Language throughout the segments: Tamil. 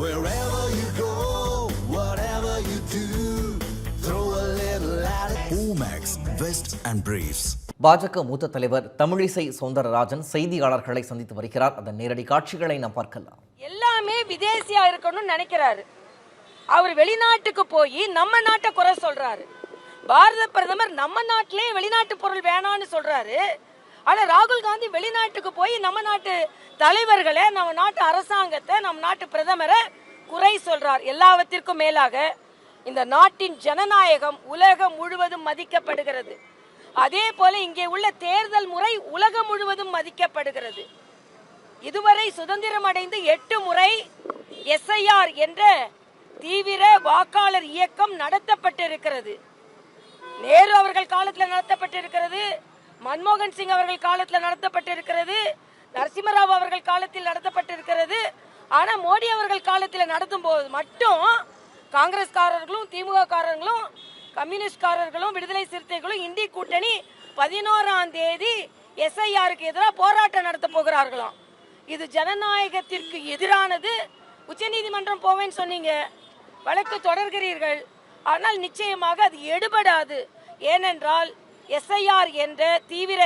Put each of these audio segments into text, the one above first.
Wherever you go, whatever you do, throw a little at it. Omax, Vest and Briefs. பாஜக மூத்த தலைவர் தமிழிசை சௌந்தரராஜன் செய்தியாளர்களை சந்தித்து வருகிறார். அதன் நேரடி காட்சிகளை நாம் பார்க்கலாம். எல்லாமே விதேசியா இருக்கணும்னு நினைக்கிறாரு. அவர் வெளிநாட்டுக்கு போய் நம்ம நாட்டை குறை சொல்றாரு. பாரத பிரதமர் நம்ம நாட்டிலே வெளிநாட்டு பொருள் வேணாம்னு சொல்றாரு. ஆனா ராகுல் காந்தி வெளிநாட்டுக்கு போய் நம்ம நாட்டு தலைவர்களை நம்ம நாட்டு அரசாங்கத்தை நம்ம நாட்டு பிரதமரை குறை சொல்றார். எல்லாவற்றிற்கும் மேலாக இந்த நாட்டின் ஜனநாயகம் உலகம் முழுவதும் மதிக்கப்படுகிறது. அதே போல இங்கே உள்ள தேர்தல் முறை உலகம் முழுவதும் மதிக்கப்படுகிறது. இதுவரை சுதந்திரம் அடைந்து எட்டு முறை எஸ்ஐஆர் என்ற தீவிர வாக்காளர் இயக்கம் நடத்தப்பட்டிருக்கிறது. நேரு அவர்கள் காலத்தில் நடத்தப்பட்டிருக்கிறது. மன்மோகன் சிங் அவர்கள் காலத்தில் நடத்தப்பட்டிருக்கிறது நரசிம்மராவ் அவர்கள் காலத்தில் நடத்தப்பட்டிருக்கிறது. ஆனால் மோடி அவர்கள் காலத்தில் நடத்தும் போது மட்டும் காங்கிரஸ்காரர்களும் திமுக காரர்களும் கம்யூனிஸ்ட்காரர்களும் விடுதலை சிறுத்தைகளும் இந்தி கூட்டணி பதினோராம் தேதி எஸ்ஐஆருக்கு எதிராக போராட்டம் நடத்த போகிறார்களாம். இது ஜனநாயகத்திற்கு எதிரானது. உச்சநீதிமன்றம் போவேன்னு சொன்னீங்க. வழக்கு தொடர்கிறீர்கள். ஆனால் நிச்சயமாக அது எடுபடாது. ஏனென்றால் எஸ்ஐஆர் என்ற தீவிர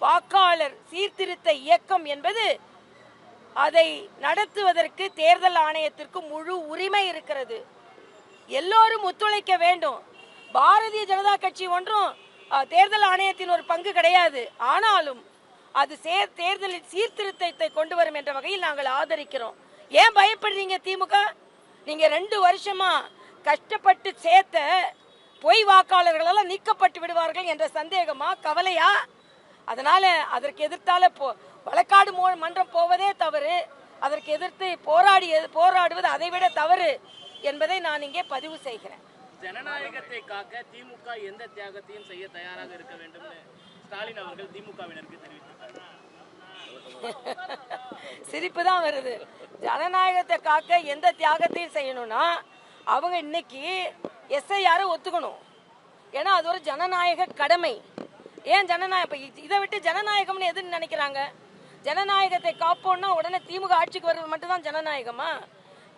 வாக்காளர் சீர்திருத்த இயக்கம் என்பது அதை நடத்துவதற்கு தேர்தல் ஆணையத்திற்கு முழு உரிமை இருக்கிறது. எல்லோரும் ஒத்துழைக்க வேண்டும். பாரதிய ஜனதா கட்சி ஒன்றும் தேர்தல் ஆணையத்தின் ஒரு பங்கு கிடையாது. ஆனாலும் அது சே தேர்தலில் சீர்திருத்தத்தை கொண்டு வரும் என்ற வகையில் நாங்கள் ஆதரிக்கிறோம். ஏன் பயப்படுறீங்க திமுக? நீங்க ரெண்டு வருஷமா கஷ்டப்பட்டு சேர்த்த பொய் வாக்காளர்கள் எல்லாம் நீக்கப்பட்டு விடுவார்கள் என்ற சந்தேகமா கவலையா? அதனால அதற்கு எதிர்த்தால போ வழக்காடு மன்றம் போவதே தவறு. அதற்கு எதிர்த்து போராடி போராடுவது அதைவிட தவறு என்பதை நான் இங்கே பதிவு செய்கிறேன். ஜனநாயகத்தை காக்க திமுக எந்த தியாகத்தையும் செய்ய தயாராக இருக்க வேண்டும்னு ஸ்டாலின் அவர்கள் திமுகவினருக்கு தெரிவித்திருக்காரு சிரிப்பு தான் வருது. ஜனநாயகத்தை காக்க எந்த தியாகத்தையும் செய்யணும்னா அவங்க இன்னைக்கு எஸ்ஐஆரை ஒத்துக்கணும். ஏன்னா அது ஒரு ஜனநாயக கடமை. ஏன் ஜனநாயக இதை விட்டு ஜனநாயகம்னு எதுன்னு நினைக்கிறாங்க? ஜனநாயகத்தை காப்போம்னா உடனே திமுக ஆட்சிக்கு வர்றது மட்டும்தான் ஜனநாயகமா?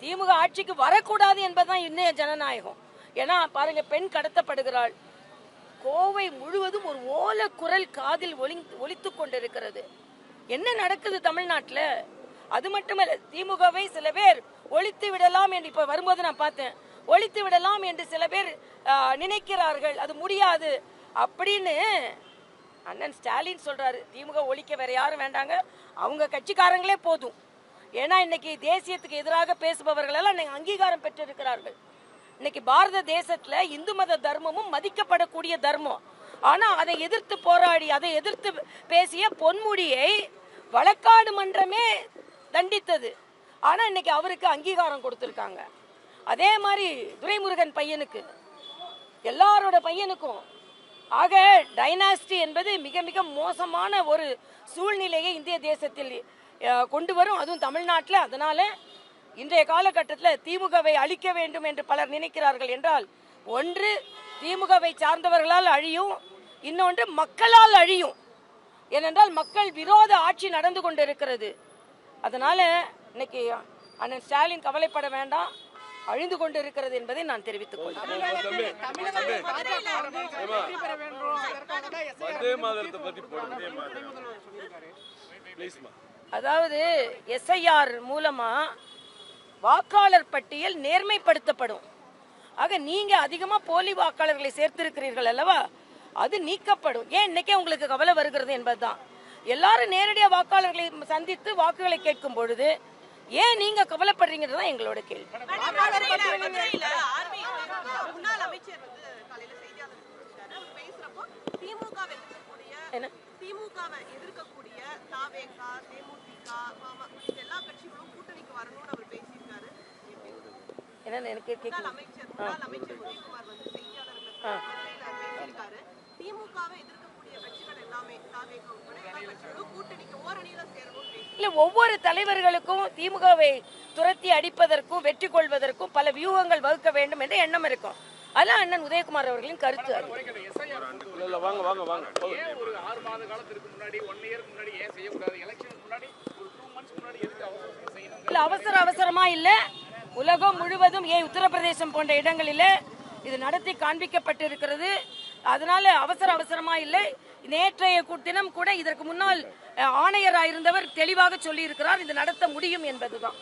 திமுக ஆட்சிக்கு வரக்கூடாது என்பதுதான் இன்னைய ஜனநாயகம். ஏன்னா பாருங்க பெண் கடத்தப்படுகிறாள். கோவை முழுவதும் ஒரு ஓல குரல் காதில் ஒலி ஒலித்து கொண்டிருக்கிறது. என்ன நடக்குது தமிழ்நாட்டில்? அது மட்டுமல்ல திமுகவை சில பேர் ஒழித்து விடலாம் என்று இப்ப வரும்போது நான் பார்த்தேன். ஒழித்து விடலாம் என்று சில பேர் நினைக்கிறார்கள். அது முடியாது. அப்படின்னு அண்ணன் ஸ்டாலின் சொல்றாரு. திமுக ஒழிக்க வேற யாரும் வேண்டாங்க. அவங்க கட்சிக்காரங்களே போதும். ஏன்னா இன்னைக்கு தேசியத்துக்கு எதிராக பேசுபவர்கள் எல்லாம் இன்னைக்கு அங்கீகாரம் பெற்றிருக்கிறார்கள். இன்னைக்கு பாரத தேசத்துல இந்து மத தர்மமும் மதிக்கப்படக்கூடிய தர்மம். ஆனா அதை எதிர்த்து போராடி அதை எதிர்த்து பேசிய பொன்முடியை வழக்காடு மன்றமே தண்டித்தது. ஆனால் இன்னைக்கு அவருக்கு அங்கீகாரம் கொடுத்துருக்காங்க. அதே மாதிரி துரைமுருகன் பையனுக்கு. எல்லாரோட பையனுக்கும். ஆக டைனாஸ்டி என்பது மிக மிக மோசமான ஒரு சூழ்நிலையை இந்திய தேசத்தில் கொண்டு வரும். அதுவும் தமிழ்நாட்டில். அதனால இன்றைய காலகட்டத்தில் திமுகவை அழிக்க வேண்டும் என்று பலர் நினைக்கிறார்கள் என்றால் ஒன்று திமுகவை சார்ந்தவர்களால் அழியும். இன்னொன்று மக்களால் அழியும். ஏனென்றால் மக்கள் விரோத ஆட்சி நடந்து கொண்டிருக்கிறது. அதனால இன்னைக்கு அண்ணன் ஸ்டாலின் கவலைப்பட வேண்டாம். அழிந்து கொண்டிருக்கிறது என்பதை நான் தெரிவித்துக் கொள்கிறேன். அதாவது எஸ்ஐஆர் மூலமா வாக்காளர் பட்டியல் நேர்மைப்படுத்தப்படும். ஆக நீங்க அதிகமா போலி வாக்காளர்களை சேர்த்திருக்கிறீர்கள் அல்லவா? அது நீக்கப்படும். ஏன் இன்னைக்கே உங்களுக்கு கவலை வருகிறது என்பதுதான். எல்லாரும் நேரடியா வாக்காளர்களை சந்தித்து வாக்குகளை கேட்கும் பொழுது ஏன் நீங்க கவலைப்படுறீங்கிறது தான் எங்களோட கேள்வி. என்ன? திமுகவை எதிர்க்கக்கூடிய தாவேகா தேமுதிக எல்லா கட்சிகளும் கூட்டணிக்கு வரணும்னு அவர் பேசியிருக்காரு என்னன்னு எனக்கு கேட்கணும் அமைச்சர் உதயகுமார் வந்து திமுகவை எதிர்க்கக்கூடிய கட்சிகள் இல்ல ஒவ்வொரு தலைவர்களுக்கும் திமுகவை துரத்தி அடிப்பதற்கும் வெற்றி கொள்வதற்கும் பல வியூகங்கள் வகுக்க வேண்டும் என்ற எண்ணம் இருக்கும். அதான் அண்ணன் உதயகுமார் அவர்களின் கருத்து இல்ல அவசர அவசரமா இல்ல. உலகம் முழுவதும் ஏன் உத்தரப்பிரதேசம் போன்ற இடங்களிலே இது நடத்தி காண்பிக்கப்பட்டிருக்கிறது. அதனால அவசர அவசரமா இல்லை. நேற்றைய தினம் கூட இதற்கு முன்னால் அஹ், ஆணையராயிருந்தவர் தெளிவாக சொல்லியிருக்கிறார் இது நடத்த முடியும் என்பதுதான்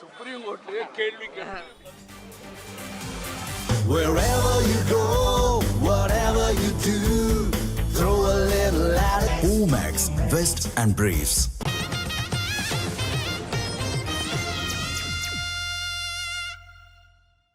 சுப்ரீம் கோர்ட்லயே கேள்வி Wherever you go, whatever you do, throw a little at it. Omax, Vest and Briefs.